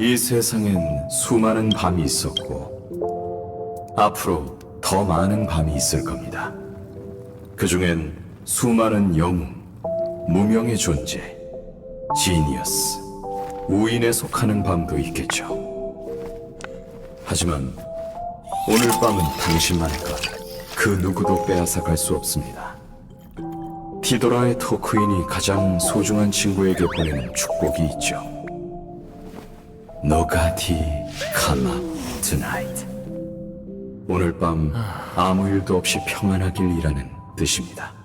이 세상엔 수많은 밤이 있었고 앞으로 더 많은 밤이 있을 겁니다. 그 중엔 수많은 영웅, 무명의 존재, 지니어스, 우인에 속하는 밤도 있겠죠. 하지만 오늘 밤은 당신만의 것. 그 누구도 빼앗아 갈 수 없습니다. 티도라의 토크인이 가장 소중한 친구에게 보내는 축복이 있죠. 카마 tonight. 오늘 밤 아무 일도 없이 평안하길 이라는 뜻입니다.